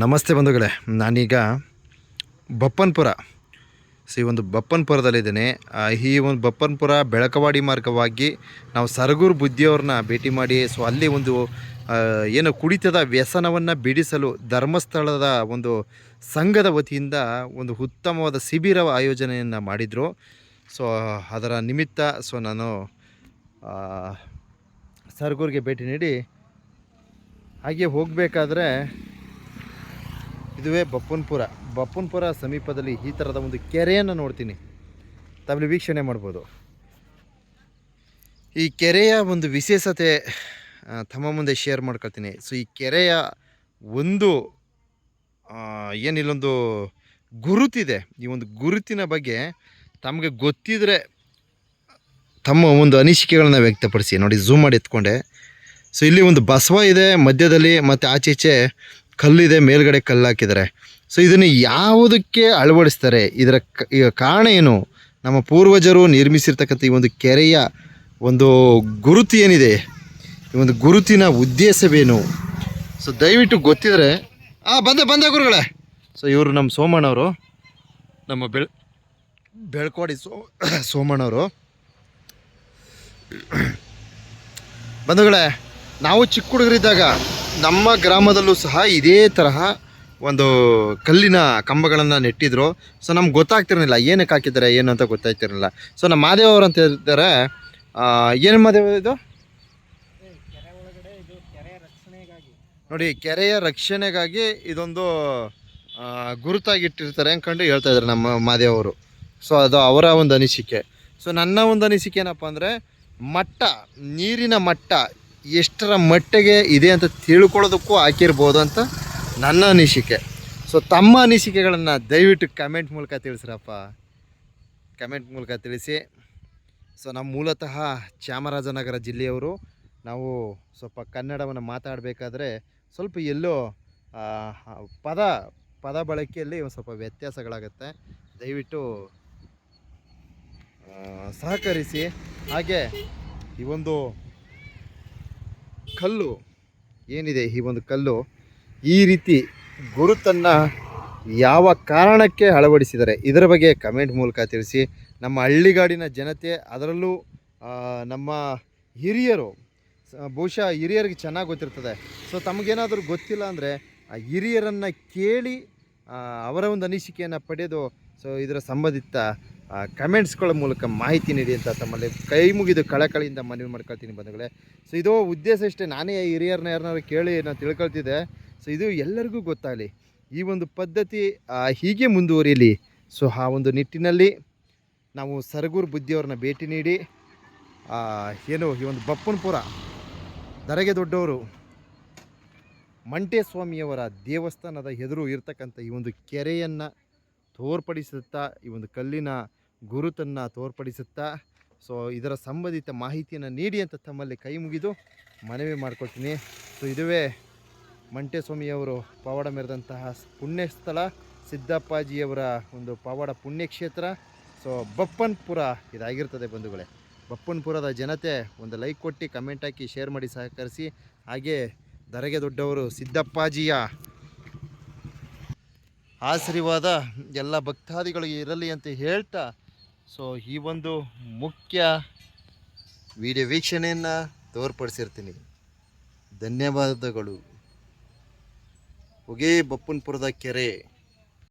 ನಮಸ್ತೆ ಬಂಧುಗಳೇ. ನಾನೀಗ ಬಪ್ಪನ್ಪುರ. ಸೊ ಈ ಒಂದು ಬಪ್ಪನ್ಪುರದಲ್ಲಿದ್ದೇನೆ. ಈ ಒಂದು ಬಪ್ಪನ್ಪುರ ಬೆಳಕವಾಡಿ ಮಾರ್ಗವಾಗಿ ನಾವು ಸರಗೂರು ಬುದ್ಧಿಯವ್ರನ್ನ ಭೇಟಿ ಮಾಡಿ, ಸೊ ಅಲ್ಲಿ ಒಂದು ಏನು ಕುಡಿತದ ವ್ಯಸನವನ್ನು ಬಿಡಿಸಲು ಧರ್ಮಸ್ಥಳದ ಒಂದು ಸಂಘದ ವತಿಯಿಂದ ಒಂದು ಉತ್ತಮವಾದ ಶಿಬಿರ ಆಯೋಜನೆಯನ್ನು ಮಾಡಿದರು. ಸೊ, ಅದರ ನಿಮಿತ್ತ, ಸೊ ನಾನು ಸರಗೂರಿಗೆ ಭೇಟಿ ನೀಡಿ, ಹಾಗೆ ಹೋಗಬೇಕಾದ್ರೆ ಇದುವೇ ಬಪ್ಪನ್ಪುರ. ಬಪ್ಪನ್ಪುರ ಸಮೀಪದಲ್ಲಿ ಈ ಥರದ ಒಂದು ಕೆರೆಯನ್ನು ನೋಡ್ತೀನಿ. ತಾವಲ್ಲಿ ವೀಕ್ಷಣೆ ಮಾಡ್ಬೋದು. ಈ ಕೆರೆಯ ಒಂದು ವಿಶೇಷತೆ ತಮ್ಮ ಮುಂದೆ ಶೇರ್ ಮಾಡ್ಕೊಳ್ತೀನಿ. ಸೊ ಈ ಕೆರೆಯ ಒಂದು ಏನಿಲ್ಲೊಂದು ಗುರುತಿದೆ. ಈ ಒಂದು ಗುರುತಿನ ಬಗ್ಗೆ ತಮಗೆ ಗೊತ್ತಿದ್ರೆ ತಮ್ಮ ಒಂದು ಅನಿಸಿಕೆಗಳನ್ನ ವ್ಯಕ್ತಪಡಿಸಿ. ನೋಡಿ ಝೂಮ್ ಮಾಡಿ ಎತ್ಕೊಂಡೆ. ಸೊ ಇಲ್ಲಿ ಒಂದು ಬಸವ ಇದೆ, ಮಧ್ಯದಲ್ಲಿ ಮತ್ತು ಆಚೆ ಈಚೆ ಕಲ್ಲಿದೆ, ಮೇಲ್ಗಡೆ ಕಲ್ಲು ಹಾಕಿದ್ದಾರೆ. ಸೊ ಇದನ್ನು ಯಾವುದಕ್ಕೆ ಅಳವಡಿಸ್ತಾರೆ? ಇದರ ಕಾರಣ ಏನು? ನಮ್ಮ ಪೂರ್ವಜರು ನಿರ್ಮಿಸಿರ್ತಕ್ಕಂಥ ಈ ಒಂದು ಕೆರೆಯ ಒಂದು ಗುರುತು ಏನಿದೆ? ಈ ಒಂದು ಗುರುತಿನ ಉದ್ದೇಶವೇನು? ಸೊ ದಯವಿಟ್ಟು ಗೊತ್ತಿದ್ರೆ, ಆ, ಬಂದೆ ಬಂದೆ ಗುರುಗಳೇ. ಸೊ ಇವರು ನಮ್ಮ ಸೋಮಣ್ಣವರು ನಮ್ಮ ಬೆಳ್, ಬೆಳ್ಕೋಡಿ ಸೋ ಸೋಮಣ್ಣವರು ಬಂಧುಗಳೇ, ನಾವು ಚಿಕ್ಕ ಹುಡುಗರಿದ್ದಾಗ ನಮ್ಮ ಗ್ರಾಮದಲ್ಲೂ ಸಹ ಇದೇ ತರಹ ಒಂದು ಕಲ್ಲಿನ ಕಂಬಗಳನ್ನು ನೆಟ್ಟಿದ್ರು. ಸೊ ನಮ್ಗೆ ಗೊತ್ತಾಗ್ತಿರಲಿಲ್ಲ, ಏನಕ್ಕೆ ಹಾಕಿದ್ದಾರೆ, ಏನು ಅಂತ ಗೊತ್ತಾಗ್ತಿರಲಿಲ್ಲ. ಸೊ ನಮ್ಮ ಮಾದೇವ್ ಅವರು ಅಂತ ಹೇಳಿದ್ದಾರೆ ಏನು ಮಾದೇವ ಇದು? ನೋಡಿ, ಕೆರೆಯ ರಕ್ಷಣೆಗಾಗಿ ಇದೊಂದು ಗುರುತಾಗಿಟ್ಟಿರ್ತಾರೆ ಅಂದ್ಕೊಂಡು ಹೇಳ್ತಾ ಇದ್ದಾರೆ ನಮ್ಮ ಮಾದೇವ್ ಅವರು. ಸೊ ಅದು ಅವರ ಒಂದು ಅನಿಸಿಕೆ. ಸೊ ನನ್ನ ಒಂದು ಅನಿಸಿಕೆ ಏನಪ್ಪ ಅಂದರೆ, ಮಟ್ಟ, ನೀರಿನ ಮಟ್ಟ ಎಷ್ಟರ ಮಟ್ಟಿಗೆ ಇದೆ ಅಂತ ತಿಳ್ಕೊಳ್ಳೋದಕ್ಕೂ ಹಾಕಿರ್ಬೋದು ಅಂತ ನನ್ನ ಅನಿಸಿಕೆ. ಸೊ ತಮ್ಮ ಅನಿಸಿಕೆಗಳನ್ನು ದಯವಿಟ್ಟು ಕಮೆಂಟ್ ಮೂಲಕ ತಿಳಿಸ್ರಪ್ಪ. ಕಮೆಂಟ್ ಮೂಲಕ ತಿಳಿಸಿ. ಸೊ ನಮ್ಮ ಮೂಲತಃ ಚಾಮರಾಜನಗರ ಜಿಲ್ಲೆಯವರು ನಾವು ಸ್ವಲ್ಪ ಕನ್ನಡವನ್ನು ಮಾತಾಡಬೇಕಾದ್ರೆ ಸ್ವಲ್ಪ ಎಲ್ಲೋ ಪದ ಪದ ಬಳಕೆಯಲ್ಲಿ ಸ್ವಲ್ಪ ವ್ಯತ್ಯಾಸಗಳಾಗುತ್ತೆ. ದಯವಿಟ್ಟು ಸಹಕರಿಸಿ. ಹಾಗೆ ಈ ಒಂದು ಕಲ್ಲು. ಏನಿದೆ ಈ ಒಂದು ಕಲ್ಲು? ಈ ರೀತಿ ಗುರುತನ್ನು ಯಾವ ಕಾರಣಕ್ಕೆ ಅಳವಡಿಸಿದ್ದಾರೆ? ಇದರ ಬಗ್ಗೆ ಕಮೆಂಟ್ ಮೂಲಕ ತಿಳಿಸಿ. ನಮ್ಮ ಹಳ್ಳಿಗಾಡಿನ ಜನತೆ, ಅದರಲ್ಲೂ ನಮ್ಮ ಹಿರಿಯರು ಬಹುಶಃ ಹಿರಿಯರಿಗೆ ಚೆನ್ನಾಗಿ ಗೊತ್ತಿರ್ತದೆ. ಸೊ ತಮಗೇನಾದರೂ ಗೊತ್ತಿಲ್ಲ ಅಂದರೆ, ಆ ಹಿರಿಯರನ್ನು ಕೇಳಿ ಅವರ ಒಂದು ಅನಿಸಿಕೆಯನ್ನು ಪಡೆದು ಸೊ ಇದರ ಸಂಬಂಧಿತ ಕಮೆಂಟ್ಸ್ಗಳ ಮೂಲಕ ಮಾಹಿತಿ ನೀಡಿ ಅಂತ ತಮ್ಮಲ್ಲಿ ಕೈ ಮುಗಿದು ಕಳಕಳಿಯಿಂದ ಮನವಿ ಮಾಡ್ಕೊಳ್ತೀನಿ ಬಂಧುಗಳೇ. ಸೊ ಇದು ಉದ್ದೇಶ ಇಷ್ಟೇ. ನಾನೇ ಹಿರಿಯರನ್ನ ಯಾರನ್ನಾರು ಕೇಳಿ ನಾನು ತಿಳ್ಕೊಳ್ತಿದ್ದೆ. ಸೊ ಇದು ಎಲ್ಲರಿಗೂ ಗೊತ್ತಾಗಲಿ. ಈ ಒಂದು ಪದ್ಧತಿ ಹೀಗೆ ಮುಂದುವರಿಯಲಿ ಸೊ ಆ ಒಂದು ನಿಟ್ಟಿನಲ್ಲಿ ನಾವು ಸರಗೂರು ಬುದ್ಧಿಯವ್ರನ್ನ ಭೇಟಿ ನೀಡಿ ಏನು ಈ ಒಂದು ಬಪ್ಪನಪುರ ದರಗೆ ದೊಡ್ಡವರು ಮಂಟೇಸ್ವಾಮಿಯವರ ದೇವಸ್ಥಾನದ ಎದುರು ಇರ್ತಕ್ಕಂಥ ಈ ಒಂದು ಕೆರೆಯನ್ನು ತೋರ್ಪಡಿಸುತ್ತಾ, ಈ ಒಂದು ಕಲ್ಲಿನ ಗುರುತನ್ನು ತೋರ್ಪಡಿಸುತ್ತಾ, ಸೊ ಇದರ ಸಂಬಂಧಿತ ಮಾಹಿತಿಯನ್ನು ನೀಡಿ ಅಂತ ತಮ್ಮಲ್ಲಿ ಕೈ ಮುಗಿದು ಮನವಿ ಮಾಡ್ಕೊಳ್ತೀನಿ. ಸೊ ಇದುವೇ ಮಂಟೇಸ್ವಾಮಿಯವರು ಪವಾಡ ಮೆರೆದಂತಹ ಪುಣ್ಯಸ್ಥಳ ಸಿದ್ದಪ್ಪಾಜಿಯವರ ಒಂದು ಪವಾಡ ಪುಣ್ಯಕ್ಷೇತ್ರ. ಸೊ ಬಪ್ಪನ್ಪುರ ಇದಾಗಿರ್ತದೆ ಬಂಧುಗಳೇ. ಬಪ್ಪನ್ಪುರದ ಜನತೆ ಒಂದು ಲೈಕ್ ಕೊಟ್ಟು, ಕಮೆಂಟ್ ಹಾಕಿ, ಶೇರ್ ಮಾಡಿ ಸಹಕರಿಸಿ. ಹಾಗೆ ದರಗೆ ದೊಡ್ಡವರು ಸಿದ್ದಪ್ಪಾಜಿಯ ಆಶೀರ್ವಾದ ಎಲ್ಲ ಭಕ್ತಾದಿಗಳಿಗೆ ಇರಲಿ ಅಂತ ಹೇಳ್ತಾ ಸೊ ಈ ಒಂದು ಮುಖ್ಯ ವಿಡಿಯೋ ವೀಕ್ಷಣೆಯನ್ನು ತೋರ್ಪಡಿಸಿರ್ತೀನಿ. ಧನ್ಯವಾದಗಳು. ಹೊಗೆ ಬಪ್ಪನ್ಪುರದ ಕೆರೆ.